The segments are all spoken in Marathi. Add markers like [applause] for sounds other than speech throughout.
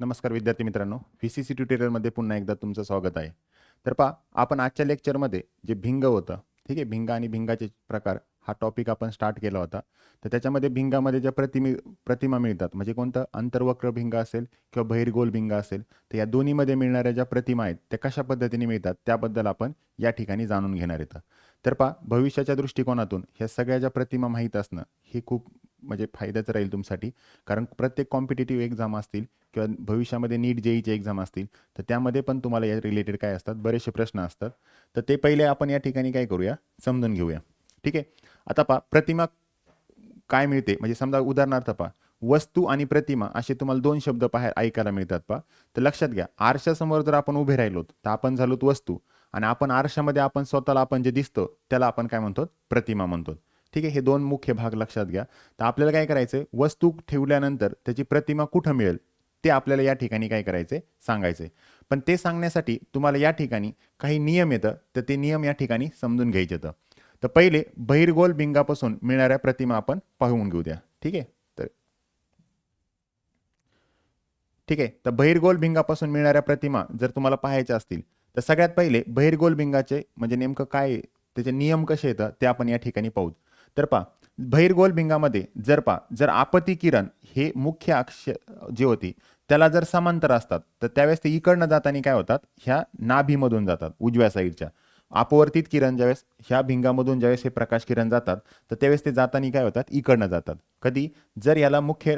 नमस्कार विद्यार्थी मित्रांनो व्ही सी सी ट्युटोरियलमध्ये पुन्हा एकदा तुमचं स्वागत आहे. तर पहा आपण आजच्या लेक्चरमध्ये जे भिंग होतं ठीक आहे भिंग आणि भिंगाचे प्रकार हा टॉपिक आपण स्टार्ट केला होता. तर त्याच्यामध्ये भिंगामध्ये ज्या प्रतिमी प्रतिमा मिळतात म्हणजे कोणतं? अंतर्वक्र भिंग असेल किंवा बहिर्गोल भिंग असेल तर या दोन्हीमध्ये मिळणाऱ्या ज्या प्रतिमा आहेत त्या कशा पद्धतीने मिळतात त्याबद्दल आपण या ठिकाणी जाणून घेणार येतं तर पहा भविष्याच्या दृष्टिकोनातून ह्या सगळ्या ज्या प्रतिमा माहीत असणं हे खूप म्हणजे फायद्याचं राहील तुमच्यासाठी. कारण प्रत्येक कॉम्पिटेटिव्ह एक्झाम असतील किंवा भविष्यामध्ये नीट जेईचे एक्झाम असतील तर त्यामध्ये पण तुम्हाला या रिलेटेड काय असतात? बरेचसे प्रश्न असतात. तर ते पहिले आपण या ठिकाणी काय करूया? समजून घेऊया. ठीक आहे? आता पहा प्रतिमा काय मिळते? म्हणजे समजा उदाहरणार्थ पहा वस्तू आणि प्रतिमा असे तुम्हाला दोन शब्द पाहाय ऐकायला मिळतात पहा. तर लक्षात घ्या आरशासमोर जर आपण उभे राहिलो तर आपण झालोत वस्तू. आणि आपण आरशामध्ये आपण स्वतःला आपण जे दिसतो त्याला आपण काय म्हणतो? प्रतिमा म्हणतो. ठीक आहे? हे दोन मुख्य भाग लक्षात घ्या. तर आपल्याला काय करायचं वस्तू ठेवल्यानंतर त्याची प्रतिमा कुठं मिळेल? ते आपल्याला या ठिकाणी काय करायचे सांगायचे पण ते सांगण्यासाठी तुम्हाला या ठिकाणी काही नियम येतं. तर ते नियम या ठिकाणी समजून घ्यायचे तर तर पहिले बहिर्गोल भिंगापासून मिळणाऱ्या प्रतिमा आपण पाहून घेऊ द्या ठीक आहे? तर ठीक आहे? तर बहिर्गोल भिंगापासून मिळणाऱ्या प्रतिमा जर तुम्हाला पाहायच्या असतील तर सगळ्यात पहिले बहिर्गोल भिंगाचे म्हणजे नेमकं काय त्याचे नियम कसे येतात ते आपण या ठिकाणी पाहू. तर पा भैरगोल भिंगामध्ये जर पा जर आपती किरण हे मुख्य अक्ष जे होती त्याला जर समांतर असतात तर त्यावेळेस ते इकडनं जाताना काय होतात? ह्या नाभीमधून जातात उजव्या साईडच्या. अपवर्तित किरण ज्यावेळेस ह्या भिंगामधून ज्यावेळेस हे प्रकाश किरण जातात तर त्यावेळेस ते जाताना काय होतात? इकडनं जातात. कधी? जर याला मुख्य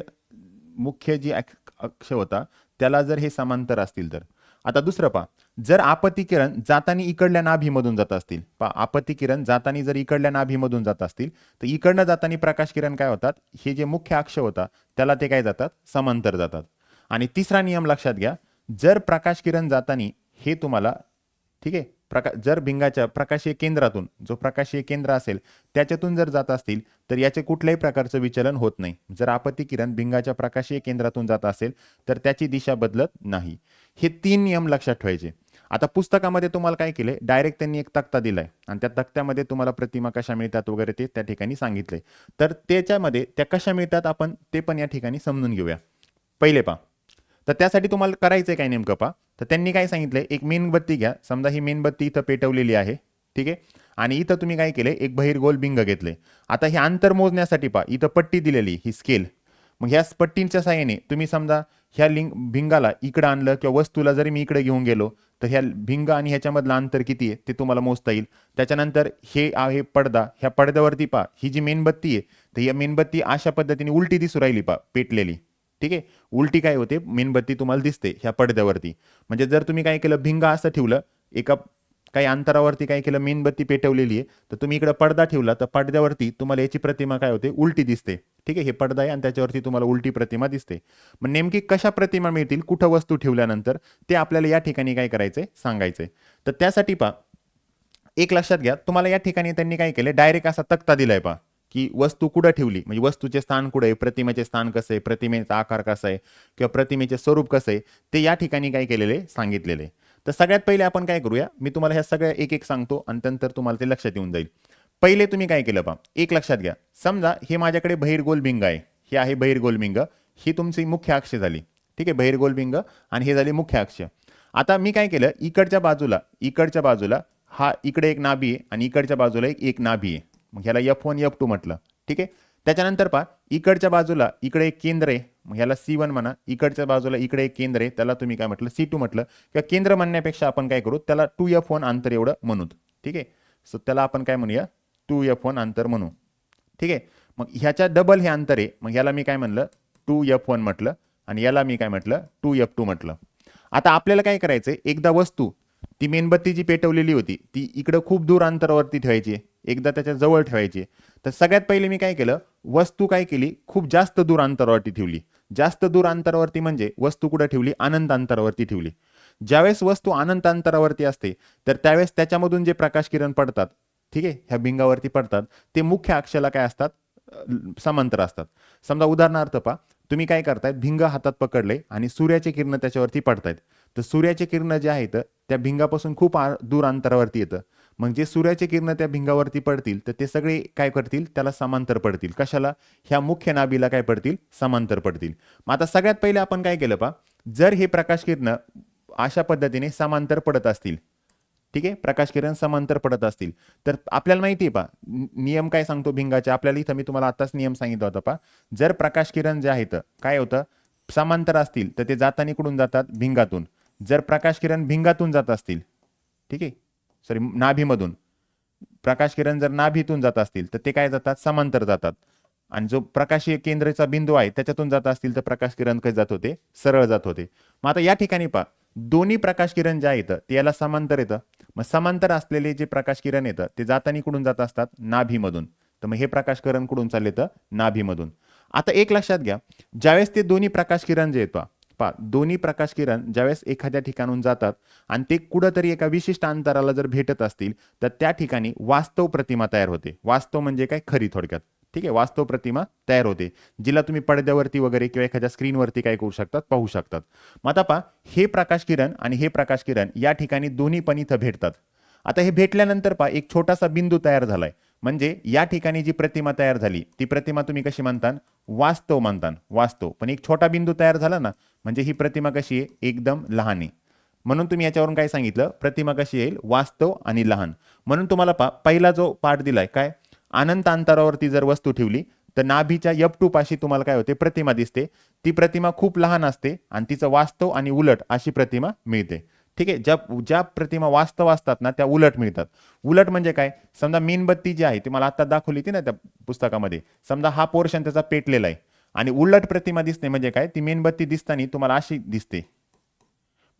मुख्य जी अक्ष होता त्याला जर हे समांतर असतील तर. आता दुसरं पहा. जर आपत्ती किरण जाताना इकडल्या नाभीमधून जात असतील पहा आपत्ती किरण जाताना जर इकडल्या नाभीमधून जात असतील तर इकडनं जाताना प्रकाश किरण काय होतात? हे जे मुख्य अक्ष होता त्याला ते काय जातात? समांतर जातात. आणि तिसरा नियम लक्षात घ्या जर प्रकाश किरण जाताना हे तुम्हाला ठीक आहे प्रका जर भिंगाच्या प्रकाशीय केंद्रातून जो प्रकाशीय केंद्र असेल त्याच्यातून जर जात असतील तर याचे कुठल्याही प्रकारचं विचलन होत नाही. जर आपत्ती किरण भिंगाच्या प्रकाशीय केंद्रातून जात असेल तर त्याची दिशा बदलत नाही. हे तीन नियम लक्षात ठेवायचे. आता पुस्तकामध्ये तुम्हाला काय केले डायरेक्ट त्यांनी एक तक्ता दिलाय. आणि त्या तक्त्यामध्ये तुम्हाला प्रतिमा कशा मिळतात वगैरे ते त्या ठिकाणी सांगितले तर त्याच्यामध्ये त्या कशा मिळतात आपण ते पण या ठिकाणी समजून घेऊया. पहिले पा तर त्यासाठी तुम्हाला करायचं काय नेमकं पा तर त्यांनी काय सांगितलंय? एक मेणबत्ती घ्या. समजा ही मेणबत्ती इथं पेटवलेली आहे. ठीक आहे? आणि इथं तुम्ही काय केले एक बहिरगोल बिंग घेतले आता हे अंतर मोजण्यासाठी पा इथं पट्टी दिलेली ही स्केल मग ह्या पट्टींच्या साह्याने तुम्ही समजा ह्या लिंग भिंगाला इकडं आणलं किंवा वस्तूला जरी मी इकडे घेऊन गेलो तर ह्या भिंग आणि ह्याच्यामधलं अंतर किती आहे ते तुम्हाला मोजता येईल. त्याच्यानंतर हे आहे पडदा. ह्या पडद्यावरती पहा ही जी मेणबत्ती आहे तर ही मेणबत्ती अशा पद्धतीने उलटी दिसू राहिली पहा पेटलेली. ठीक आहे? उलटी काय होते? मेणबत्ती तुम्हाला दिसते ह्या पडद्यावरती. म्हणजे जर तुम्ही काय केलं भिंगा असं ठेवलं एका काही अंतरावरती काय केलं मेणबत्ती पेटवलेली आहे तर तुम्ही इकडं पडदा ठेवला तर पडद्यावरती तुम्हाला याची प्रतिमा काय होते? उलटी दिसते. ठीक आहे हे पडदा आहे आणि त्याच्यावरती तुम्हाला उलटी प्रतिमा दिसते. मग नेमकी कशा प्रतिमा मिळतील कुठं वस्तू ठेवल्यानंतर ते आपल्याला या ठिकाणी काय करायचंय सांगायचंय. तर त्यासाठी पा एक लक्षात घ्या तुम्हाला या ठिकाणी त्यांनी काय केलं डायरेक्ट असा तक्ता दिलाय पा की वस्तू कुठं ठेवली म्हणजे वस्तूचे स्थान कुठं आहे प्रतिमेचे स्थान कसं आहे प्रतिमेचा आकार कसा आहे किंवा प्रतिमेचे स्वरूप कसं आहे ते या ठिकाणी काय केलेले सांगितलेले. तर सगळ्यात पहिले आपण काय करूया मी तुम्हाला ह्या सगळ्या एक एक सांगतो आणि नंतर तुम्हाला ते लक्षात येऊन जाईल. पहिले तुम्ही काय केलं पा एक लक्षात घ्या. समजा हे माझ्याकडे बहिरगोल भिंग आहे. हे आहे बहिरगोल बिंग ही तुमची मुख्य अक्ष झाली. ठीक आहे बहिरगोल भिंग आणि हे झाली मुख्य अक्ष. आता मी काय केलं? इकडच्या बाजूला इकडच्या बाजूला हा इकडे एक नाभी आहे आणि इकडच्या बाजूला एक एक नाभी आहे. मग ह्याला एफ वन एफ टू म्हटलं. ठीक आहे? त्याच्यानंतर पहा इकडच्या बाजूला इकडे एक केंद्र आहे. मग ह्याला सी वन म्हणा. इकडच्या बाजूला इकडे एक केंद्र आहे. त्याला तुम्ही काय म्हटलं? सी टू म्हटलं. किंवा केंद्र म्हणण्यापेक्षा आपण काय करू? त्याला टू एफ वन अंतर एवढं म्हणूत ठीक आहे? सो त्याला आपण काय म्हणूया? टू एफ वन अंतर म्हणू. ठीक आहे? मग ह्याच्या डबल हे अंतर आहे. मग ह्याला मी काय म्हणलं? टू एफ वन म्हटलं आणि याला मी काय म्हटलं? टू एफ टू म्हटलं. आता आपल्याला काय करायचंय? एकदा वस्तू ती मेणबत्ती जी पेटवलेली होती ती इकडं खूप दूर अंतरावरती ठेवायची. एकदा त्याच्याजवळ ठेवायची. तर सगळ्यात पहिले मी काय केलं? वस्तू काय केली? खूप जास्त दूर अंतरावरती ठेवली. जास्त दूर अंतरावरती म्हणजे वस्तू कुठं ठेवली? अनंत अंतरावरती ठेवली. ज्यावेळेस वस्तू अनंत अंतरावरती असते तर त्यावेळेस त्याच्यामधून जे प्रकाश किरण पडतात ठीक आहे? ह्या भिंगावरती पडतात. ते मुख्य अक्षाला काय असतात? समांतर असतात. समजा उदाहरणार्थ पा तुम्ही काय करतायत? भिंग हातात पकडले आणि सूर्याचे किरण त्याच्यावरती पडतायत. तर सूर्याचे किरण जे आहेत त्या भिंगापासून खूप दूर अंतरावरती येतं. मग जे सूर्याचे किरण त्या भिंगावरती पडतील तर ते सगळे काय करतील? त्याला समांतर पडतील. कशाला? ह्या मुख्य नाभीला काय पडतील? समांतर पडतील. मग आता सगळ्यात पहिले आपण काय केलं पा जर हे प्रकाश किरण अशा पद्धतीने समांतर पडत असतील ठीक आहे? प्रकाश किरण समांतर पडत असतील. तर आपल्याला माहिती आहे पा नियम काय सांगतो भिंगाचे? आपल्याला इथं मी तुम्हाला आताच नियम सांगितला होता पा जर प्रकाश किरण जे आहेत काय होतं? समांतर असतील तर ते जाताना कुठून जातात भिंगातून. जर प्रकाश किरण भिंगातून जात असतील ठीक आहे? सॉरी नाभीमधून. प्रकाश किरण जर नाभीतून जात असतील तर ते काय जातात? समांतर जातात. आणि जो प्रकाशीय केंद्राचा बिंदू आहे त्याच्यातून जात असतील तर प्रकाश किरण कसे जात होते सरळ जात होते. मग आता या ठिकाणी पहा दोन्ही प्रकाश किरण जे आहेत ते याला समांतर येतं. मग समांतर असलेले जे प्रकाश किरण येतं ते जाताना कुठून जात असतात नाभीमधून. तर मग हे प्रकाश किरण कुठून चालले तर नाभीमधून. आता एक लक्षात घ्या ज्यावेळेस ते दोन्ही प्रकाश किरण जे येतो पा दोन्ही प्रकाश किरण ज्यावेळेस एखाद्या ठिकाणून जातात आणि ते कुठंतरी एका विशिष्ट अंतराला जर भेटत असतील तर त्या ठिकाणी वास्तव प्रतिमा तयार होते. वास्तव म्हणजे काय? खरी थोडक्यात. ठीक आहे वास्तव प्रतिमा तयार होते जिला तुम्ही पडद्यावरती वगैरे किंवा एखाद्या स्क्रीनवरती काय करू शकतात पाहू शकतात. मग आता पहा हे प्रकाश किरण आणि हे प्रकाश किरण या ठिकाणी दोन्ही पण इथं भेटतात. आता हे भेटल्यानंतर पहा एक छोटासा बिंदू तयार झालाय. म्हणजे या ठिकाणी जी प्रतिमा तयार झाली ती प्रतिमा तुम्ही कशी म्हणता वास्तव मानतान वास्तव. पण एक छोटा बिंदू तयार झाला ना म्हणजे ही प्रतिमा कशी आहे? एकदम लहान आहे. म्हणून तुम्ही याच्यावरून काय सांगितलं? प्रतिमा कशी येईल? वास्तव आणि लहान. म्हणून तुम्हाला पा पहिला जो पाठ दिलाय काय? अनंत अंतरावरती जर वस्तू ठेवली तर नाभीच्या यप टू पाशी तुम्हाला काय होते? प्रतिमा दिसते. ती प्रतिमा खूप लहान असते आणि तिचं वास्तव आणि उलट अशी प्रतिमा मिळते. ठीक आहे? ज्या ज्या प्रतिमा वास्तव असतात ना त्या उलट मिळतात. उलट म्हणजे काय? समजा मेणबत्ती जी आहे ती मला आता दाखवली ती ना त्या पुस्तकामध्ये. समजा हा पोर्शन त्याचा पेटलेला आहे. आणि उलट प्रतिमा दिसते म्हणजे काय? ती मेणबत्ती दिसताना तुम्हाला अशी दिसते.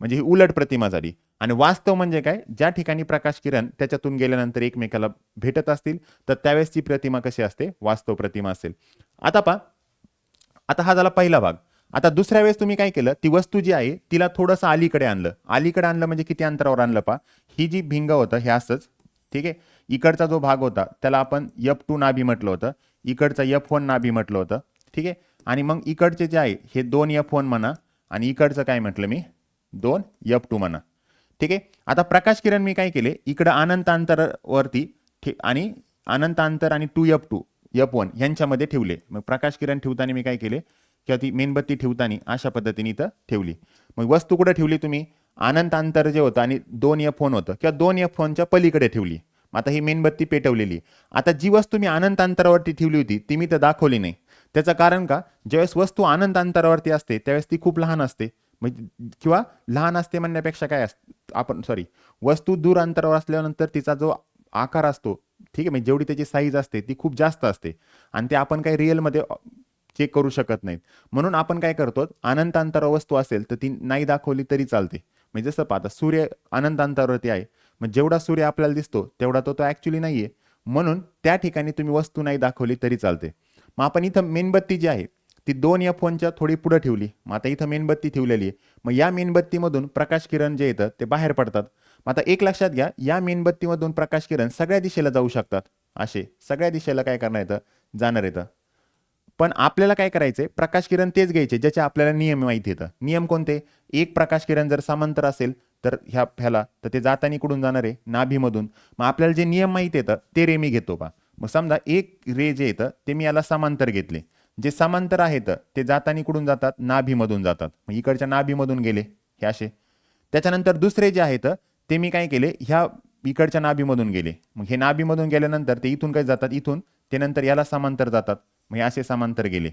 म्हणजे ही उलट प्रतिमा झाली. आणि वास्तव म्हणजे काय? ज्या ठिकाणी प्रकाश किरण त्याच्यातून गेल्यानंतर एकमेकाला भेटत असतील तर त्यावेळेस ती प्रतिमा कशी असते? वास्तव प्रतिमा असेल. आता पा आता हा झाला पहिला भाग. आता दुसऱ्या वेळेस तुम्ही काय केलं? ती वस्तू जी आहे तिला थोडंसं अलीकडे आणलं. अलीकडे आणलं म्हणजे किती अंतरावर आणलं पा ही जी भिंग होतं हे असंच. ठीक आहे? इकडचा जो भाग होता त्याला आपण यप टू नाभी म्हटलं होतं. इकडचा यफ वन नाभी म्हटलं होतं. ठीक आहे? आणि मग इकडचे जे आहे हे दोन यफ वन म्हणा. आणि इकडचं काय म्हटलं मी? दोन यफ टू म्हणा. ठीक आहे? आता प्रकाश किरण मी काय केले? इकडं अनंत अंतरावरती ठे आणि अनंत अंतर आणि two F two F one यांच्यामध्ये ठेवले. मग प्रकाश किरण ठेवताना मी काय केले? किंवा ती मेणबत्ती ठेवताना अशा पद्धतीने इथं ठेवली. मग वस्तू कुठं ठेवली तुम्ही? अनंत अंतर जे होतं आणि दोन एफ फोन होतं. किंवा दोन एफ फोनच्या पलीकडे ठेवली. आता ही मेणबत्ती पेटवलेली. आता जी वस्तू मी अनंत अंतरावरती ठेवली होती ती मी तर दाखवली नाही. त्याचं कारण का? ज्यावेळेस वस्तू अनंत अंतरावरती असते त्यावेळेस ती खूप लहान असते. म्हणजे किंवा लहान असते म्हणण्यापेक्षा काय अस आपण सॉरी वस्तू दूर अंतरावर असल्यानंतर तिचा जो आकार असतो ठीक आहे म्हणजे जेवढी त्याची साईज असते ती खूप जास्त असते. आणि ते आपण काही रिअलमध्ये चेक करू शकत नाहीत. म्हणून आपण काय करतो अनंत अंतरावर वस्तू असेल तर ती नाही दाखवली तरी चालते. म्हणजे जसं पाहता सूर्य अनंत अंतरावरती आहे. मग जेवढा सूर्य आपल्याला दिसतो तेवढा तो तो ॲक्च्युली नाही आहे म्हणून त्या ठिकाणी तुम्ही वस्तू नाही दाखवली तरी चालते. मग आपण इथं मेणबत्ती जी आहे ती दोन या फोनच्या थोडी पुढं ठेवली. मग आता इथं मेणबत्ती ठेवलेली आहे. मग या मेणबत्तीमधून प्रकाश किरण जे येतं ते बाहेर पडतात. मग आता एक लक्षात घ्या या मेणबत्तीमधून प्रकाश किरण सगळ्या दिशेला जाऊ शकतात. असे सगळ्या दिशेला काय करणार येतं जाणार येतं पण आपल्याला काय करायचंय? प्रकाश किरण तेच घ्यायचे ज्याचे आपल्याला नियम माहिती येतं नियम कोणते? एक प्रकाश किरण जर समांतर असेल तर ह्या ह्याला तर ते जातानी कुठून जाणार आहे? नाभीमधून. मग आपल्याला जे नियम माहिती येतं ते रे मी घेतो बा. मग समजा एक रे जे येतं ते मी याला समांतर घेतले. जे समांतर आहेत ते जातानी कुठून जातात? नाभीमधून जातात. मग इकडच्या नाभीमधून गेले हे असे. त्याच्यानंतर दुसरे जे आहेत ते मी काय केले? ह्या इकडच्या नाभीमधून गेले. मग हे नाभीमधून गेल्यानंतर ते इथून काय जातात? इथून. ते नंतर याला समांतर जातात. मग हे असे समांतर गेले.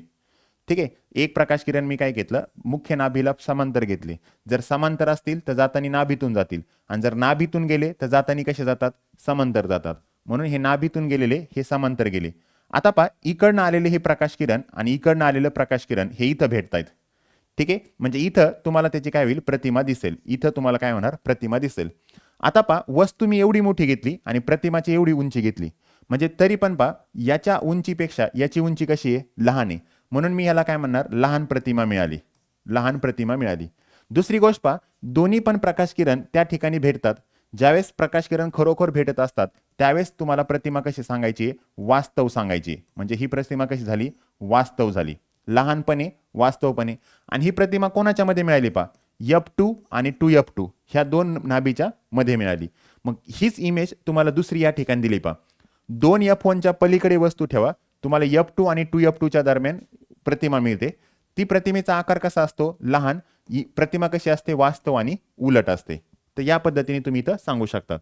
ठीक आहे? एक प्रकाश किरण मी काय घेतलं? मुख्य नाभीला समांतर घेतले. जर समांतर असतील तर जातानी नाभीतून जातील. आणि जर नाभीतून गेले तर जातानी कसे जातात? समांतर जातात. म्हणून हे नाभीतून गेलेले हे समांतर गेले. आता पहा इकडनं आलेले हे प्रकाश किरण आणि इकडनं आलेलं प्रकाश किरण हे इथं भेटत आहेत ठीक आहे? म्हणजे इथं तुम्हाला त्याची काय होईल? प्रतिमा दिसेल. इथं तुम्हाला काय होणार? प्रतिमा दिसेल. आता पहा वस्तू मी एवढी मोठी घेतली आणि प्रतिमाची एवढी उंची घेतली. म्हणजे तरी पण पहा याच्या उंचीपेक्षा याची उंची कशी आहे? लहान आहे. म्हणून मी याला काय म्हणणार? लहान प्रतिमा मिळाली. लहान प्रतिमा मिळाली. दुसरी गोष्ट पहा दोन्ही पण प्रकाश किरण त्या ठिकाणी भेटतात. ज्यावेळेस प्रकाश किरण खरोखर भेटत असतात त्यावेळेस तुम्हाला प्रतिमा कशी सांगायची? वास्तव सांगायची. म्हणजे ही प्रतिमा कशी झाली? वास्तव झाली. लहानपणे वास्तवपणे. आणि ही प्रतिमा कोणाच्या मध्ये मिळाली पा यप टू आणि टू यप टू ह्या दोन नाभीच्या मध्ये मिळाली. मग हीच इमेज तुम्हाला दुसरी या ठिकाणी दिली पा दोन या वनच्या पलीकडे वस्तू ठेवा. तुम्हाला यफ टू आणि टू यफ टूच्या दरम्यान प्रतिमा मिळते. ती प्रतिमेचा आकार कसा असतो? लहान. प्रतिमा कशी असते? वास्तव आणि उलट असते. तर या पद्धतीने तुम्ही इथं सांगू शकता.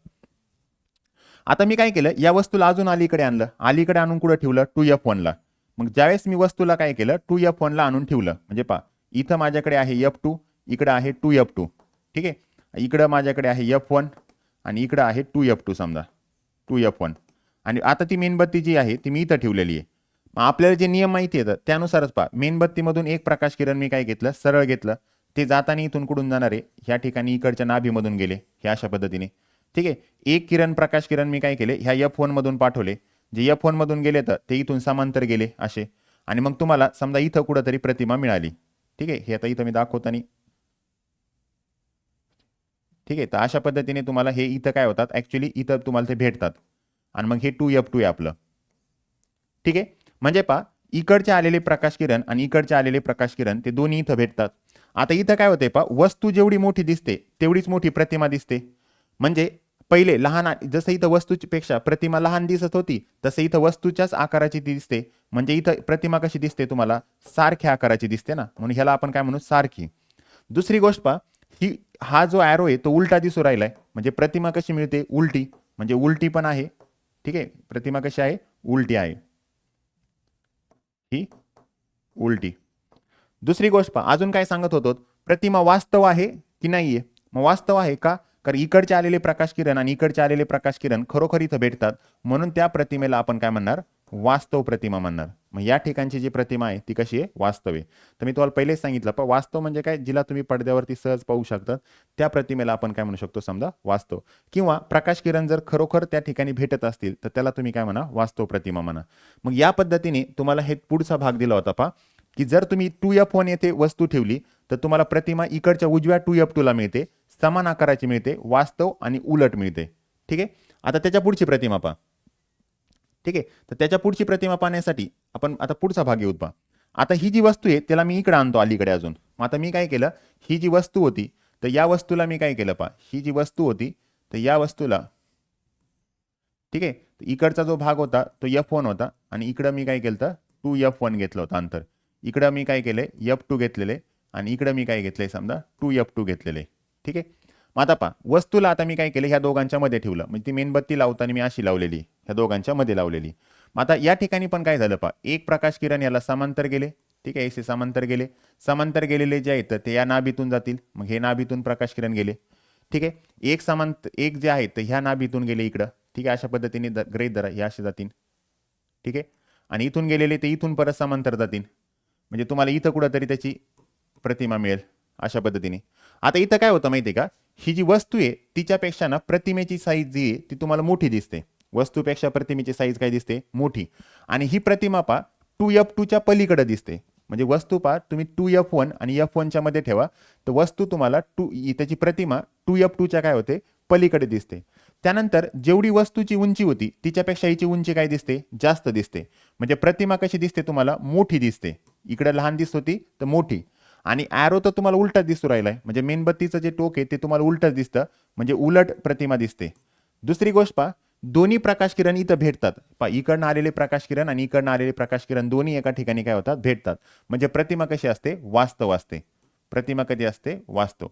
आता मी काय केलं या वस्तूला अजून अलीकडे आणलं. अलीकडे आणून कुठं ठेवलं? टू एफ वनला मग ज्यावेळेस मी वस्तूला काय केलं टू एफ वनला आणून ठेवलं. म्हणजे पा इथं माझ्याकडे आहे एफ टू इकडं आहे टू एफ टू. ठीक आहे? इकडं माझ्याकडे आहे एफ वन आणि इकडं आहे टू एफ टू समजा. Two F one. आणि आता ती मेणबत्ती जी आहे ती मी इथं ठेवलेली आहे. मग आपल्याला जे नियम माहिती येतात त्यानुसारच पहा. मेणबत्तीमधून एक प्रकाश किरण मी काय घेतलं? सरळ घेतलं. ते जाताना इथून कुठून जाणार आहे? ह्या ठिकाणी इकडच्या नाभीमधून गेले ह्या अशा पद्धतीने. ठीक आहे? एक किरण प्रकाश किरण मी काय केले? ह्या एफ फोनमधून पाठवले. जे एफ फोनमधून गेले तर ते इथून समांतर गेले असे. आणि मग तुम्हाला समजा इथं कुठंतरी प्रतिमा मिळाली. ठीक आहे? हे आता इथं मी दाखवताना. ठीक आहे? तर अशा पद्धतीने तुम्हाला हे इथं काय होतात? ॲक्च्युली इथं तुम्हाला ते भेटतात. आणि मग हे टू एफ टू आहे आपलं. ठीक आहे? म्हणजे पा इकडचे आलेले प्रकाश किरण आणि इकडचे आलेले प्रकाश किरण ते दोन्ही इथं भेटतात. आता इथं काय होते पा वस्तू जेवढी मोठी दिसते तेवढीच मोठी प्रतिमा दिसते. म्हणजे पहिले लहान जसं इथं वस्तूपेक्षा प्रतिमा लहान दिसत होती तसं इथं वस्तूच्याच आकाराची ती दिसते. म्हणजे इथं प्रतिमा कशी दिसते तुम्हाला? सारख्या आकाराची दिसते ना. म्हणून ह्याला आपण काय म्हणू? सारखी. दुसरी गोष्ट पा ही हा जो ॲरो आहे तो उलटा दिसू राहिलाय. म्हणजे प्रतिमा कशी मिळते? उलटी. म्हणजे उलटी पण आहे. ठीक आहे? प्रतिमा कशी आहे? उलटी आहे. ही उलटी. दुसरी गोष्ट पहा अजून काय सांगत होतो प्रतिमा वास्तव आहे की नाहीये? मग वास्तव आहे का? कारण इकडचे आलेले प्रकाश किरण आणि इकडचे आलेले प्रकाश किरण खरोखर इथं भेटतात. म्हणून त्या प्रतिमेला आपण काय म्हणणार? वास्तव प्रतिमा म्हणणार. मग या ठिकाणची जी प्रतिमा आहे ती कशी आहे? वास्तव आहे. तर मी तुम्हाला पहिलेच सांगितलं पण वास्तव म्हणजे काय? जिला तुम्ही पडद्यावरती सहज पाहू शकता त्या प्रतिमेला आपण काय म्हणू शकतो समजा? वास्तव. किंवा प्रकाश किरण जर खरोखर त्या ठिकाणी भेटत असतील तर त्याला तुम्ही काय म्हणा? वास्तव प्रतिमा म्हणा. मग या पद्धतीने तुम्हाला हे पुढचा भाग दिला होता पा की जर तुम्ही टू एफ वन येथे वस्तू ठेवली तर तुम्हाला प्रतिमा इकडच्या उजव्या टू एफ टूला मिळते समान आकाराची मिळते वास्तव आणि उलट मिळते. ठीक आहे? आता त्याच्या पुढची प्रतिमा पहा. ठीक आहे? तर त्याच्या पुढची प्रतिमा पाहण्यासाठी आपण आता पुढचा भाग घेऊ पहा. आता ही जी वस्तू आहे त्याला मी इकडे आणतो अलीकडे अजून. मग आता मी काय केलं? ही जी वस्तू होती तर या वस्तूला मी काय केलं पहा? ही जी वस्तू होती तर या वस्तूला ठीक आहे? तर इकडचा जो भाग होता तो एफ वन होता आणि इकडं मी काय केलं तर टू एफ वन घेतलं होतं अंतर. इकडं मी काय केलंय यप टू घेतलेले आणि इकडं मी काय घेतलंय समजा टू यप टू घेतलेले. ठीक आहे? मग आता पहा वस्तूला आता मी काय केलं? ह्या दोघांच्या मध्ये ठेवलं. म्हणजे ती मेणबत्ती लावताना मी अशी लावलेली. ह्या दोघांच्या मध्ये लावलेली. मग आता या ठिकाणी पण काय झालं पहा? एक प्रकाश किरण याला समांतर गेले. ठीक आहे? असे समांतर गेले. समांतर गेलेले जे आहेत ते या नाभीतून जातील. मग हे नाभीतून प्रकाश किरण गेले. ठीक आहे? एक समांतर एक जे आहेत ह्या नाभीतून गेले इकडं. ठीक आहे? अशा पद्धतीने ग्रेत धरा या असे जातील. ठीक आहे? आणि इथून गेलेले ते इथून परत समांतर जातील. म्हणजे तुम्हाला इथं कुठंतरी त्याची प्रतिमा मिळेल अशा पद्धतीने. आता इथं काय होतं माहिती आहे का? ही जी वस्तू आहे तिच्यापेक्षा ना प्रतिमेची साईज जी आहे ती तुम्हाला मोठी दिसते. वस्तूपेक्षा प्रतिमेची साईज काय दिसते? मोठी. आणि ही प्रतिमा पा टू एफ टूच्या पलीकडे दिसते. म्हणजे वस्तू पा तुम्ही टू एफ वन आणि एफ वनच्या मध्ये ठेवा तर वस्तू तुम्हाला टू त्याची प्रतिमा टू एफ टूच्या काय होते? पलीकडे दिसते. त्यानंतर जेवढी वस्तूची उंची होती तिच्यापेक्षा हिची उंची काय दिसते? जास्त दिसते. म्हणजे प्रतिमा कशी दिसते तुम्हाला? मोठी दिसते. इकडे लहान दिसत होती तर मोठी. आणि ॲरो तर तुम्हाला उलटच दिसू राहिलाय. म्हणजे मेणबत्तीचं जे टोक आहे ते तुम्हाला उलटच दिसतं. म्हणजे उलट प्रतिमा दिसते. दुसरी गोष्ट पा दोन्ही प्रकाश किरण इथं भेटतात. पा इकडनं आलेले प्रकाश किरण आणि इकडनं आलेले प्रकाश किरण दोन्ही एका ठिकाणी काय होतात? भेटतात. म्हणजे प्रतिमा कशी असते? वास्तव असते. प्रतिमा कधी असते? वास्तव.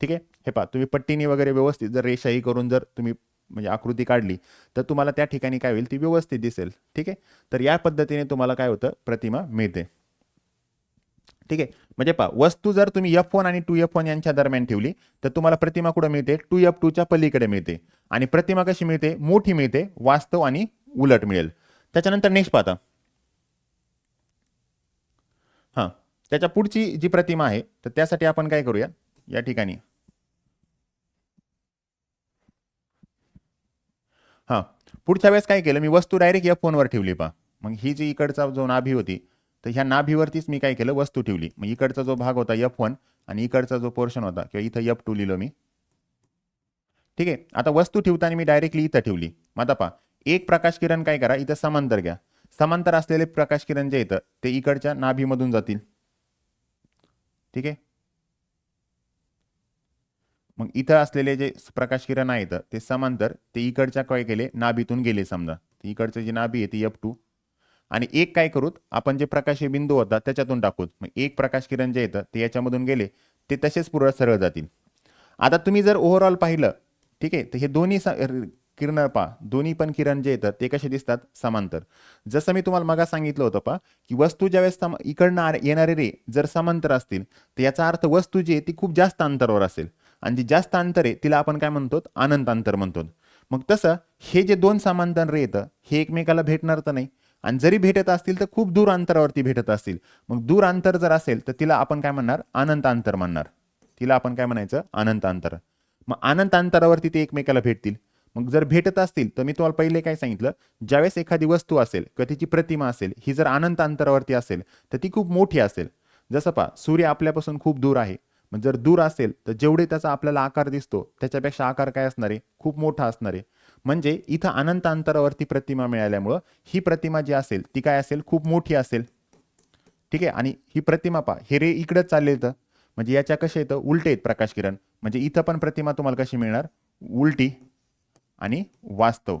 ठीक आहे? हे पहा तुम्ही पट्टीने वगैरे व्यवस्थित जर रेषाही करून जर तुम्ही म्हणजे आकृती काढली तर तुम्हाला त्या ठिकाणी काय होईल? ती व्यवस्थित दिसेल. ठीक आहे? तर या पद्धतीने तुम्हाला काय होतं? प्रतिमा मिळते. ठीक आहे? म्हणजे पहा वस्तू जर तुम्ही एफ वन आणि टू एफ वन यांच्या दरम्यान ठेवली तर तुम्हाला प्रतिमा कुठं मिळते? टू एफ टूच्या पलीकडे मिळते. आणि प्रतिमा कशी मिळते? मोठी मिळते वास्तव आणि उलट मिळेल. त्याच्यानंतर नेक्स्ट पाहता. हां त्याच्या पुढची जी प्रतिमा आहे तर त्यासाठी आपण काय करूया? या ठिकाणी. हां पुढच्या वेळेस काय केलं? मी वस्तू डायरेक्ट एफ वर ठेवली पा मग ही जी इकडचा जो नाभी होती तर ह्या नाभीवरतीच मी काय केलं? वस्तू ठेवली. मग इकडचा जो भाग होता एफ वन आणि इकडचा जो पोर्शन होता किंवा इथं एफ टू लिहिलो मी. ठीक आहे? आता वस्तू ठेवताना मी डायरेक्टली इथं ठेवली. मग आता पहा एक प्रकाश किरण काय करा? इथं समांतर घ्या. समांतर असलेले प्रकाश किरण जे येतं ते इकडच्या नाभीमधून जातील. ठीक आहे? मग इथं असलेले जे प्रकाश किरण आहेत ते समांतर ते इकडच्या काय केले? नाभीतून गेले समजा. इकडचं जी नाभी आहे ती एफ टू आणि एक काय करूत आपण जे प्रकाशीय बिंदू होता त्याच्यातून टाकूत मग एक प्रकाश किरण जे येतं ते याच्यामधून गेले ते तसेच पुढं सरळ जातील. आता तुम्ही जर ओव्हरऑल पाहिलं ठीक आहे तर हे दोन्ही सा किरण पा दोन्ही पण किरण जे येतात ते कसे दिसतात? समांतर. जसं मी तुम्हाला मगा सांगितलं होतं पा की वस्तू ज्यावेळेस सम इकडनं येणारे रे जर समांतर असतील तर याचा अर्थ वस्तू जी आहे ती खूप जास्त अंतरावर असेल. आणि जी जास्त अंतर आहे तिला आपण काय म्हणतो? अनंत अंतर म्हणतो. मग तसं हे जे दोन समांतर रे येतं हे एकमेकाला भेटणार तर नाही. आणि जरी भेटत असतील तर खूप दूर अंतरावरती भेटत असतील. मग दूर अंतर जर असेल तर तिला आपण काय म्हणणार? अनंत अंतर म्हणणार. तिला आपण काय म्हणायचं? अनंत अंतर. मग अनंत अंतरावरती ते एकमेकाला भेटतील. मग जर भेटत असतील तर मी तुम्हाला पहिले काय सांगितलं? ज्यावेळेस एखादी वस्तू असेल किंवा तिची प्रतिमा असेल ही जर अनंत अंतरावरती असेल तर ती खूप मोठी असेल. जसं पहा सूर्य आपल्यापासून खूप दूर आहे. मग जर दूर असेल तर जेवढे त्याचा आपल्याला आकार दिसतो त्याच्यापेक्षा आकार काय असणार आहे? खूप मोठा असणार आहे. म्हणजे इथं अनंत अंतरावरती प्रतिमा मिळाल्यामुळं ही प्रतिमा जी असेल ती काय असेल? खूप मोठी असेल. ठीक आहे? आणि ही प्रतिमा पहा हे रे इकडं चालले तर म्हणजे याच्या कशा येतं उलटे आहेत प्रकाश किरण. म्हणजे इथं पण प्रतिमा तुम्हाला कशी मिळणार? उलटी आणि वास्तव.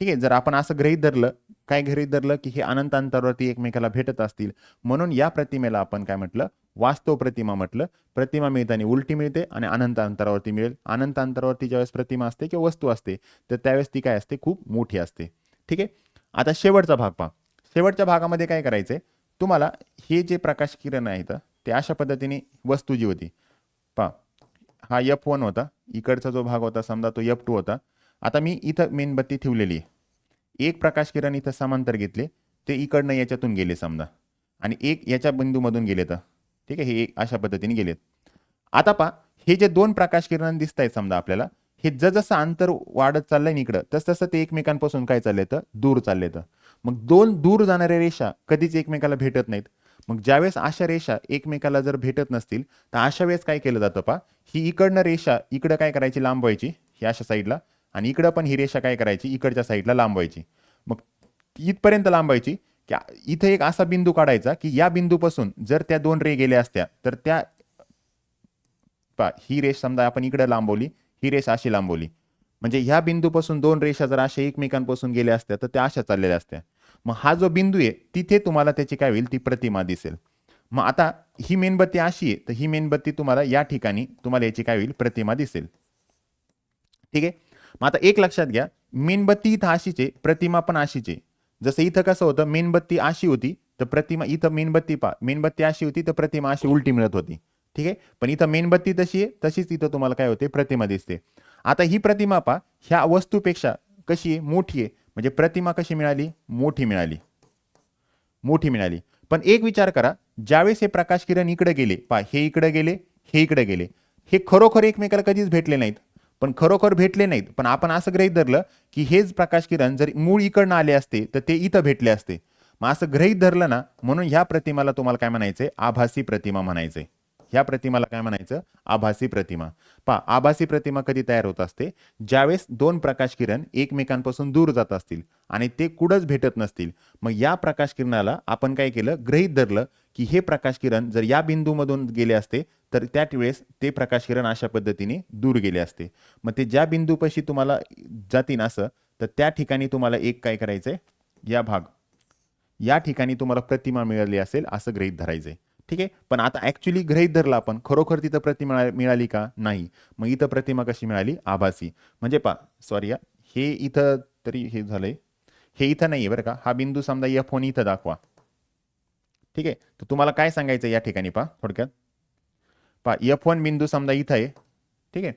ठीक आहे जर आपण असं गृहीत धरलं काय गृहीत धरलं की हे अनंत अंतरावरती एकमेकाला भेटत असतील. म्हणून या प्रतिमेला आपण काय म्हटलं? वास्तव प्रतिमा म्हटलं. प्रतिमा मिळताना उलटी मिळते आणि अनंत अंतरावरती मिळेल. अनंत अंतरावरती ज्यावेळेस प्रतिमा असते किंवा वस्तू असते तर त्यावेळेस ती काय असते? खूप मोठी असते. ठीक आहे? आता शेवटचा भाग पहा. शेवटच्या भागामध्ये काय करायचंय? तुम्हाला हे जे प्रकाश किरण आहेत ते अशा पद्धतीने वस्तू जी होती. पहा. हा एफ वन होता. इकडचा जो भाग होता समजा तो यफ टू होता. आता मी इथं मेणबत्ती ठेवलेली आहे. एक प्रकाश किरण इथं समांतर घेतले ते इकडनं याच्यातून गेले समजा. आणि एक याच्या बिंदूमधून गेले तर. ठीक आहे हे एक अशा पद्धतीने गेलेत. आता पहा हे जे दोन प्रकाश किरण दिसत आहेत समजा आपल्याला हे जसं अंतर वाढत चाललंय ना इकडं तस तसं ते एकमेकांपासून काय चाललंय तर? दूर चालले तर. मग दोन दूर जाणाऱ्या रेषा कधीच एकमेकाला भेटत नाहीत. मग ज्यावेळेस अशा रेषा एकमेकाला जर भेटत नसतील तर अशा वेळेस काय केलं जातं पा ही इकडनं रेषा इकडं काय करायची? लांबवायची ही अशा साईडला आणि इकडं पण ही रेषा काय करायची? इकडच्या साईडला लांबवायची. मग इथपर्यंत लांबवायची की इथे एक असा बिंदू काढायचा की या बिंदूपासून जर त्या दोन रे गेल्या असत्या तर त्या पा ही रेष समजा आपण इकडे लांबवली ही रेष अशी लांबवली. म्हणजे ह्या बिंदूपासून दोन रेषा जर अशा एकमेकांपासून गेल्या असत्या तर त्या अशा चाललेल्या असत्या. मग हा जो बिंदू आहे तिथे तुम्हाला त्याची काय होईल? ती प्रतिमा दिसेल. मग आता ही मेणबत्ती अशी आहे तर ही मेणबत्ती तुम्हाला या ठिकाणी तुम्हाला याची काय होईल? प्रतिमा दिसेल. ठीक आहे? मग आता एक लक्षात घ्या मेणबत्ती इथं आशीचे प्रतिमा पण आशीचे जसं इथं कसं होतं मेणबत्ती अशी होती तर प्रतिमा इथं मेणबत्ती पा मेणबत्ती अशी होती तर प्रतिमा अशी उलटी मिळत होती. ठीक आहे? पण इथं मेणबत्ती तशी आहे तशीच इथं तुम्हाला काय होते प्रतिमा दिसते. आता ही प्रतिमा पा ह्या वस्तूपेक्षा कशी आहे मोठी आहे. म्हणजे प्रतिमा कशी मिळाली? मोठी मिळाली. मोठी मिळाली. पण एक विचार करा ज्यावेळेस हे प्रकाश किरण इकडे गेले पा हे इकडे गेले हे इकडे गेले. हे खरोखर एकमेकाला कधीच भेटले नाहीत. पण खरोखर भेटले नाहीत. पण आपण असं ग्रहीत धरलं की हेच प्रकाश किरण जर मूळ इकडनं आले असते तर ते इथं भेटले असते. मग असं गृहीत धरलं ना म्हणून ह्या प्रतिमाला तुम्हाला काय म्हणायचंय? आभासी प्रतिमा म्हणायचंय. ह्या प्रतिमाला काय म्हणायचं? आभासी प्रतिमा. पहा आभासी प्रतिमा कधी तयार होत असते? ज्यावेळेस दोन प्रकाश किरण एकमेकांपासून दूर जात असतील आणि ते कुठंच भेटत नसतील मग या प्रकाश किरणाला आपण काय केलं? गृहीत धरलं की हे प्रकाश किरण जर या बिंदूमधून गेले असते तर त्या वेळेस ते प्रकाश किरण अशा पद्धतीने दूर गेले असते. मग ते ज्या बिंदूपाशी तुम्हाला जातील असं तर त्या ठिकाणी तुम्हाला एक काय करायचंय? या भाग. या ठिकाणी तुम्हाला प्रतिमा मिळाली असेल असं गृहीत धरायचंय. ठीक आहे? पण आता ऍक्च्युली गृहीत धरलं आपण खरोखर तिथं प्रतिमा मिळाली का? नाही. मग इथं प्रतिमा कशी मिळाली? आभासी. म्हणजे पा सॉरी हे. इथं तरी हे झालंय. हे इथं नाही आहे बरं का. हा बिंदू समजा या फोन इथं दाखवा. ठीक आहे? तर तुम्हाला काय सांगायचं या ठिकाणी पा थोडक्यात. पा एफ वन बिंदू समजा इथं आहे ठीक आहे?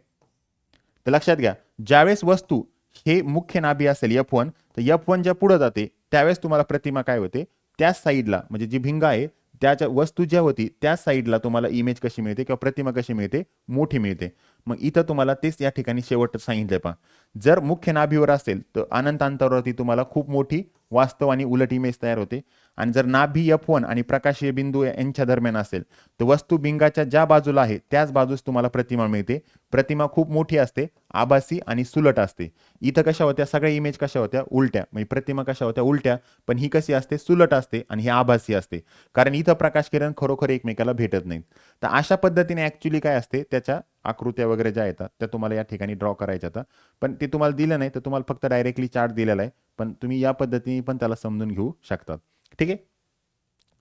तर लक्षात घ्या ज्यावेळेस वस्तू हे मुख्य नाभी असेल एफ वन तर एफ वन ज्या पुढे जाते त्यावेळेस तुम्हाला प्रतिमा काय होते? त्याच साईडला म्हणजे जी भिंगा आहे त्याच्या वस्तू ज्या होती त्याच साईडला तुम्हाला इमेज कशी मिळते किंवा प्रतिमा कशी मिळते? मोठी मिळते. मग इथं तुम्हाला तेच या ठिकाणी शेवट सांगितलंय पहा. जर मुख्य नाभीवर असेल तर अनंत अंतरावरती तुम्हाला खूप मोठी वास्तव आणि उलट इमेज तयार होते. आणि जर नाभी एफ वन आणि प्रकाशीय बिंदू यांच्या दरम्यान असेल तर वस्तू बिंगाच्या ज्या बाजूला आहे त्याच बाजूस तुम्हाला प्रतिमा मिळते. प्रतिमा खूप मोठी असते आभासी आणि सुलट असते. इथं कशा होत्या? सगळ्या इमेज कशा होत्या? उलट्या. म्हणजे प्रतिमा कशा होत्या? उलट्या. पण ही कशी असते? सुलट असते आणि ही आभासी असते. कारण इथं प्रकाश किरण खरोखर एकमेकाला भेटत नाहीत. तर अशा पद्धतीने ॲक्च्युली काय असते? त्याच्या आकृत्या वगैरे ज्या येतात त्या तुम्हाला या ठिकाणी ड्रॉ करायच्या आता पण ते तुम्हाला दिलं नाही तर तुम्हाला फक्त डायरेक्टली चार्ट दिलेला आहे. पण तुम्ही या पद्धतीने पण त्याला समजून घेऊ शकतात. ठीक आहे?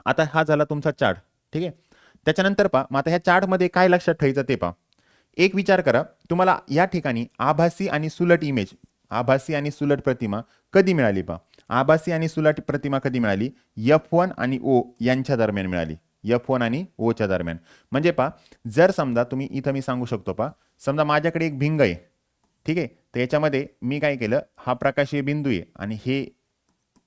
आता हा झाला तुमचा चार्ट. ठीक आहे? त्याच्यानंतर पहा मग आता ह्या चार्टमध्ये काय लक्षात ठेवायचं ते पहा. एक विचार करा तुम्हाला या ठिकाणी आभासी आणि सुलट इमेज आभासी आणि सुलट प्रतिमा कधी मिळाली पहा? आभासी आणि सुलट प्रतिमा कधी मिळाली? यफ वन आणि ओ यांच्या दरम्यान मिळाली. यफ वन आणि ओच्या दरम्यान. म्हणजे पहा जर समजा तुम्ही इथं मी सांगू शकतो पहा. समजा माझ्याकडे एक भिंग आहे. ठीक आहे? तर याच्यामध्ये मी काय केलं? हा प्रकाशीय बिंदू आहे आणि हे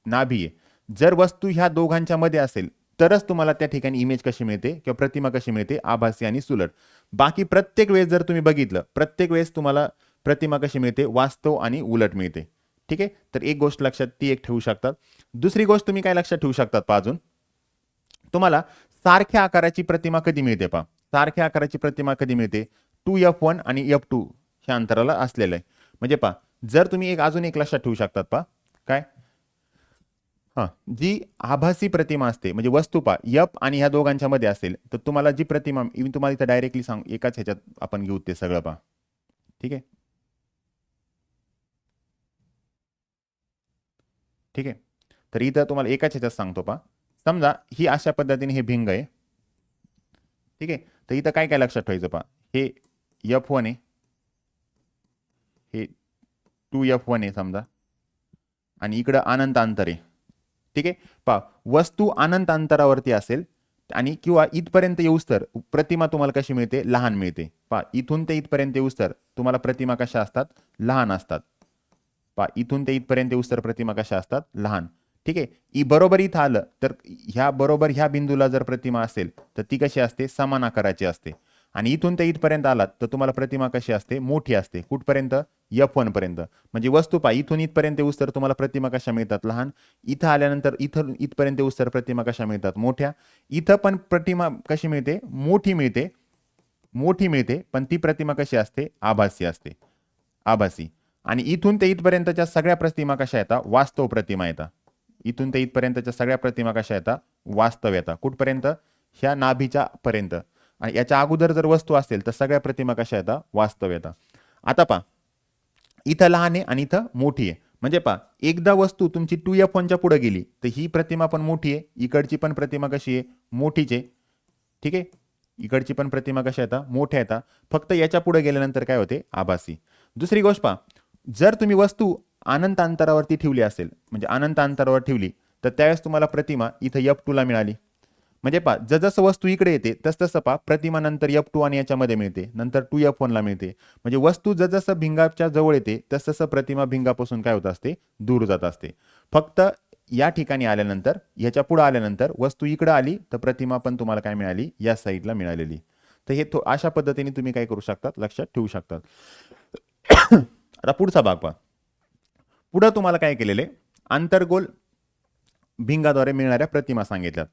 नाभी आहे. जर वस्तू ह्या दोघांच्या मध्ये असेल तरच तुम्हाला त्या ठिकाणी इमेज कशी मिळते किंवा प्रतिमा कशी मिळते? आभासी आणि सुलट. बाकी प्रत्येक वेळेस जर तुम्ही बघितलं प्रत्येक वेळेस तुम्हाला प्रतिमा कशी मिळते? वास्तव आणि उलट मिळते. ठीक आहे? तर एक गोष्ट लक्षात ती एक ठेवू शकतात. दुसरी गोष्ट तुम्ही काय लक्षात ठेवू शकतात पाजून अजून? तुम्हाला सारख्या आकाराची प्रतिमा कधी मिळते पहा? सारख्या आकाराची प्रतिमा कधी मिळते? टू एफ वन आणि एफ टू. ह्या अंतराला असलेलं आहे. म्हणजे पहा जर तुम्ही एक अजून एक लक्षात ठेवू शकतात पहा. काय? हां जी आभासी प्रतिमा असते म्हणजे वस्तू पहा यप आणि ह्या दोघांच्या मध्ये असेल तर तुम्हाला जी प्रतिमा मी तुम्हाला इथं डायरेक्टली सांग एकाच ह्याच्यात आपण घेऊ ते सगळं पहा. ठीक आहे? ठीक आहे? तर इथं तुम्हाला एकाच ह्याच्यात सांगतो पहा. समजा ही अशा पद्धतीने हे भिंग आहे. ठीक आहे? तर इथं काय काय लक्षात ठेवायचं पहा? हे यफ वन आहे. टू एफ वन आहे समजा. आणि इकडं अनंत अंतर आहे. ठीक आहे? पहा वस्तू अनंत अंतरावरती असेल आणि किंवा इथपर्यंत येऊस तर प्रतिमा तुम्हाला कशी मिळते? लहान मिळते. पहा इथून ते इथपर्यंत येऊस तर तुम्हाला प्रतिमा कशा असतात? लहान असतात. पहा इथून ते इथपर्यंत येऊस तर प्रतिमा कशा असतात? लहान. ठीक आहे? ई बरोबर इथं आलं तर ह्या बरोबर ह्या बिंदूला जर प्रतिमा असेल तर ती कशी असते? समान आकाराची असते. आणि इथून ते इथपर्यंत आलात तर तुम्हाला प्रतिमा कशी असते? मोठी असते. कुठपर्यंत? एफ वन पर्यंत. म्हणजे वस्तू पा इथून इथपर्यंत येऊस तर तुम्हाला प्रतिमा कशा मिळतात? लहान. इथं आल्यानंतर इथं इथपर्यंत येऊस तर प्रतिमा कशा मिळतात? मोठ्या. इथं पण प्रतिमा कशी मिळते? मोठी मिळते. मोठी मिळते पण ती प्रतिमा कशी असते? आभासी असते. आभासी. आणि इथून ते इथपर्यंतच्या सगळ्या प्रतिमा कशा येतात वास्तव प्रतिमा येतात इथून ते इथपर्यंतच्या सगळ्या प्रतिमा कशा येतात वास्तव येतात कुठपर्यंत? ह्या नाभीच्या पर्यंत. आणि याच्या अगोदर जर वस्तू असेल तर सगळ्या प्रतिमा कशा येतात वास्तव येतात आता पहा. इथं लहान आहे आणि इथं मोठी आहे. म्हणजे पहा एकदा वस्तू तुमची टू एफ वनच्या पुढे गेली तर ही प्रतिमा पण मोठी आहे. इकडची पण प्रतिमा कशी आहे? मोठीच आहे. ठीक आहे? इकडची पण प्रतिमा कशा येतात मोठ्या येतात फक्त याच्यापुढे गेल्यानंतर काय होते? आभासी. दुसरी गोष्ट पहा. जर तुम्ही वस्तू अनंत अंतरावरती ठेवली असेल म्हणजे अनंत अंतरावर ठेवली तर त्यावेळेस तुम्हाला प्रतिमा इथं यप टूला मिळाली. म्हणजे पहा जसं वस्तू इकडे येते तसतसं पहा प्रतिमा नंतर एफ टू आणि याच्यामध्ये मिळते नंतर टू एफ वनला मिळते. म्हणजे वस्तू जसजसं भिंगाच्या जवळ येते तसतसं प्रतिमा भिंगापासून काय होत असते? दूर जात असते. फक्त या ठिकाणी आल्यानंतर ह्याच्या पुढे आल्यानंतर वस्तू इकडं आली तर प्रतिमा पण तुम्हाला काय मिळाली? या साईडला मिळालेली. तर हे थो अशा पद्धतीने तुम्ही काय करू शकतात? लक्षात ठेवू शकतात. [coughs] आता पुढचा भाग पहा. पुढं तुम्हाला काय केलेले आंतरगोल भिंगाद्वारे मिळणाऱ्या प्रतिमा सांगितल्यात.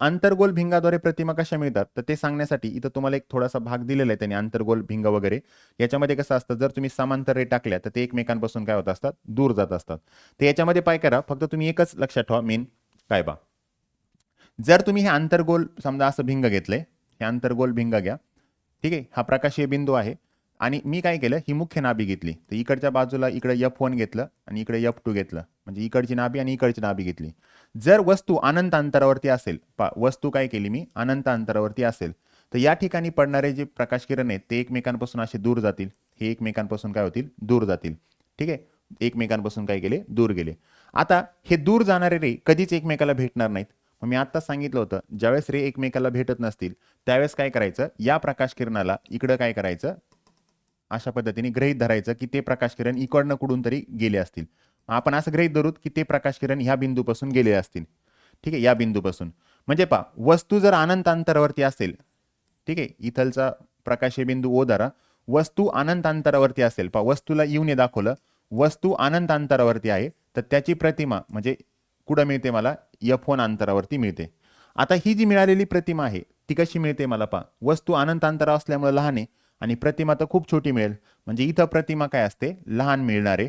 आंतरगोल भिंगाद्वारे प्रतिमा कशा मिळतात? तर ते सांगण्यासाठी इथं तुम्हाला एक थोडासा भाग दिलेला आहे त्यांनी आंतरगोल भिंग वगैरे. याच्यामध्ये कसं असतं जर तुम्ही समांतर रे टाकल्या तर ते एकमेकांपासून काय होत असतात? दूर जात असतात. तर याच्यामध्ये पाय करा फक्त तुम्ही एकच लक्षात ठेवा मेन काय बा. जर तुम्ही हे आंतरगोल समजा असं भिंग घेतले हे आंतरगोल भिंग घ्या. ठीक आहे? हा प्रकाशीय बिंदू आहे. आणि मी काय केलं ही मुख्य नाभी घेतली. तर इकडच्या बाजूला इकडे यफ वन घेतलं आणि इकडे यफ टू घेतलं. म्हणजे इकडची नाभी आणि इकडची नाभी घेतली. जर वस्तू अनंत अंतरावरती असेल पा वस्तू काय केली मी? अनंत अंतरावरती असेल. तर या ठिकाणी पडणारे जे प्रकाश किरण आहेत ते एकमेकांपासून असे दूर जातील. हे एकमेकांपासून काय होतील? दूर जातील. ठीक आहे? एकमेकांपासून काय गेले दूर गेले. आता हे दूर जाणारे रे कधीच एकमेकाला भेटणार नाहीत. मग मी आत्ता सांगितलं होतं ज्यावेळेस रे एकमेकाला भेटत नसतील त्यावेळेस काय करायचं? या प्रकाश किरणाला इकडं काय करायचं? अशा पद्धतीने ग्रहित धरायचं की ते प्रकाश किरण इकडनं कुठून तरी गेले असतील. आपण असं ग्रहित धरूत की ते प्रकाश किरण ह्या बिंदूपासून गेले असतील. ठीक आहे या बिंदूपासून. म्हणजे पा वस्तू जर अनंत अंतरावरती असेल ठीक आहे इथलचा प्रकाशीय बिंदू ओ धरा. वस्तू अनंत अंतरावरती असेल पा वस्तूला येऊन दाखवलं. वस्तू अनंत अंतरावरती आहे तर त्याची प्रतिमा म्हणजे कुठं मिळते मला? यफोन अंतरावरती मिळते. आता ही जी मिळालेली प्रतिमा आहे ती कशी मिळते मला पा वस्तू अनंत अंतरा असल्यामुळे लहान आहे. आणि प्रतिमा तर खूप छोटी मिळेल. म्हणजे इथं प्रतिमा काय असते? लहान मिळणारे.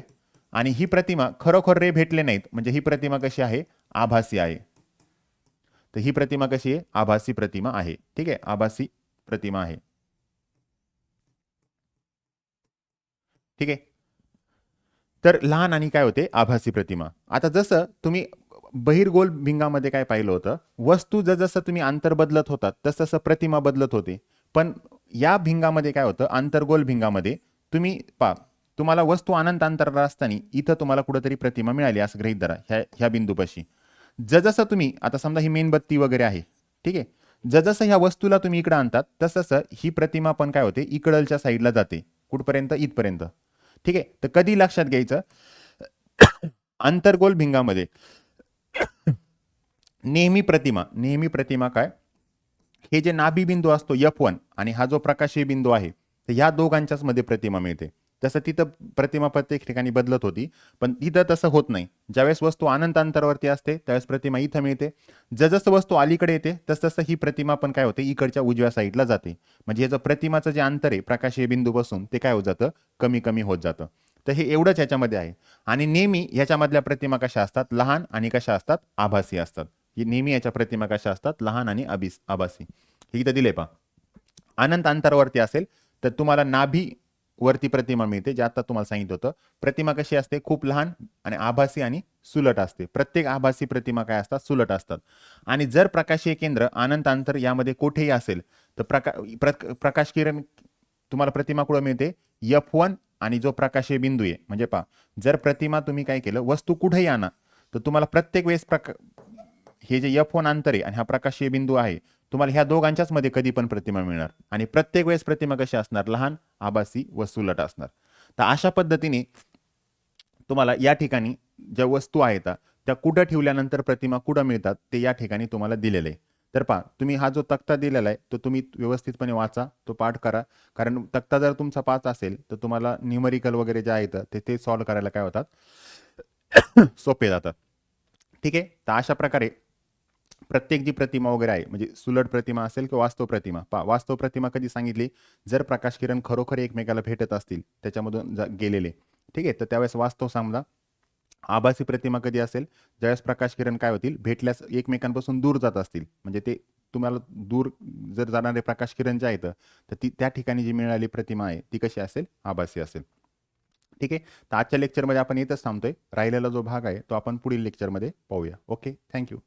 आणि ही प्रतिमा खरोखर रे भेटले नाहीत. म्हणजे ही प्रतिमा कशी आहे? आभासी आहे. तर ही प्रतिमा कशी आहे? आभासी प्रतिमा आहे. ठीक आहे? आभासी प्रतिमा आहे. ठीक आहे? तर लहान आणि काय होते? आभासी प्रतिमा. आता जसं तुम्ही बहिर्गोल भिंगामध्ये काय पाहिलं होतं? वस्तू जसं तुम्ही अंतर बदलत होतात तस तसं प्रतिमा बदलत होते. पण या भिंगामध्ये काय होतं? आंतरगोल भिंगामध्ये तुम्ही पा तुम्हाला वस्तू अनंत अंतराला असताना इथं तुम्हाला कुठंतरी प्रतिमा मिळाली असं गृहीत धरा ह्या ह्या बिंदूपाशी. जसं तुम्ही आता समजा ही मेणबत्ती वगैरे आहे ठीक आहे? जसं ह्या वस्तूला तुम्ही इकडं आणतात तसं ही प्रतिमा पण काय होते? इकडलच्या साईडला जाते कुठपर्यंत? इथपर्यंत. ठीक आहे? तर कधी लक्षात घ्यायचं? [coughs] आंतरगोल भिंगामध्ये [coughs] नेहमी प्रतिमा नेहमी प्रतिमा काय? हे जे नाभी बिंदू असतो यफ वन आणि हा जो प्रकाशीय बिंदू आहे तर ह्या दोघांच्याच मध्ये प्रतिमा मिळते. तसं तिथं प्रतिमा प्रत्येक ठिकाणी बदलत होती पण तिथं तसं होत नाही. ज्यावेळेस वस्तू अनंत अंतरावरती असते त्यावेळेस प्रतिमा इथं मिळते. जसं वस्तू अलीकडे येते तसतसं ही प्रतिमा पण काय होते इकडच्या उजव्या साईडला जाते. म्हणजे याचं प्रतिमाचं जे अंतर आहे प्रकाशीय बिंदूपासून ते काय होत जातं? कमी कमी होत जातं. तर हे एवढंच ह्याच्यामध्ये आहे. आणि नेहमी ह्याच्यामधल्या प्रतिमा कशा असतात? लहान आणि कशा असतात? आभासी असतात. नेहमी याच्या प्रतिमा कशा असतात? लहान आणि अभिस आभासी. हे इथं दिले पा अनंत अंतरावरती असेल तर तुम्हाला नाभी वरती प्रतिमा मिळते जे आता तुम्हाला सांगितलं होतं. प्रतिमा कशी असते? खूप लहान आणि आभासी आणि सुलट असते. प्रत्येक आभासी प्रतिमा काय असतात? सुलट असतात. आणि जर प्रकाशीय केंद्र अनंत अंतर यामध्ये कुठेही असेल तर प्रका प्र- प्रकाश किरण तुम्हाला प्रतिमा कुठं मिळते. यफ वन आणि जो प्रकाशीय बिंदू आहे म्हणजे पहा जर प्रतिमा तुम्ही काय केलं वस्तू कुठेही आणा तर तुम्हाला प्रत्येक वेळेस प्रका हे जे एफ वन अंतर आहे आणि हा प्रकाशीय बिंदू आहे तुम्हाला ह्या दोघांच्याच मध्ये कधी पण प्रतिमा मिळणार. आणि प्रत्येक वेळेस प्रतिमा कशी असणार? लहान आभासी व सुलट असणार. तर अशा पद्धतीने तुम्हाला या ठिकाणी ज्या वस्तू आहेत त्या कुठं ठेवल्यानंतर प्रतिमा कुठं मिळतात ते या ठिकाणी तुम्हाला दिलेलं आहे. तर पहा तुम्ही हा जो तक्ता दिलेला आहे तो तुम्ही व्यवस्थितपणे वाचा तो पाठ करा. कारण तक्ता जर तुमचा पाच असेल तर तुम्हाला न्युमरिकल वगैरे जे आहेत ते ते सॉल्व्ह करायला काय होतात? [coughs] सोपे जातात. ठीक आहे? तर अशा प्रकारे प्रत्येक जी प्रतिमा वगैरे आहे म्हणजे सुलट प्रतिमा असेल किंवा वास्तव प्रतिमा पा वास्तव प्रतिमा कधी सांगितली? जर प्रकाश किरण खरोखर एकमेकाला भेटत असतील त्याच्यामधून गेलेले. ठीक आहे? तर त्यावेळेस वास्तव समजा आभासी प्रतिमा कधी असेल? ज्यावेळेस प्रकाश किरण काय होतील? भेटल्यास एकमेकांपासून दूर जात असतील. म्हणजे ते तुम्हाला दूर जर जाणारे प्रकाश किरण जे आहेत तर ती त्या ठिकाणी जी मिळाली प्रतिमा आहे ती कशी असेल? आभासी असेल. ठीक आहे? तर आजच्या लेक्चरमध्ये आपण येतच थांबतोय. राहिलेला जो भाग आहे तो आपण पुढील लेक्चरमध्ये पाहूया. ओके? Thank you.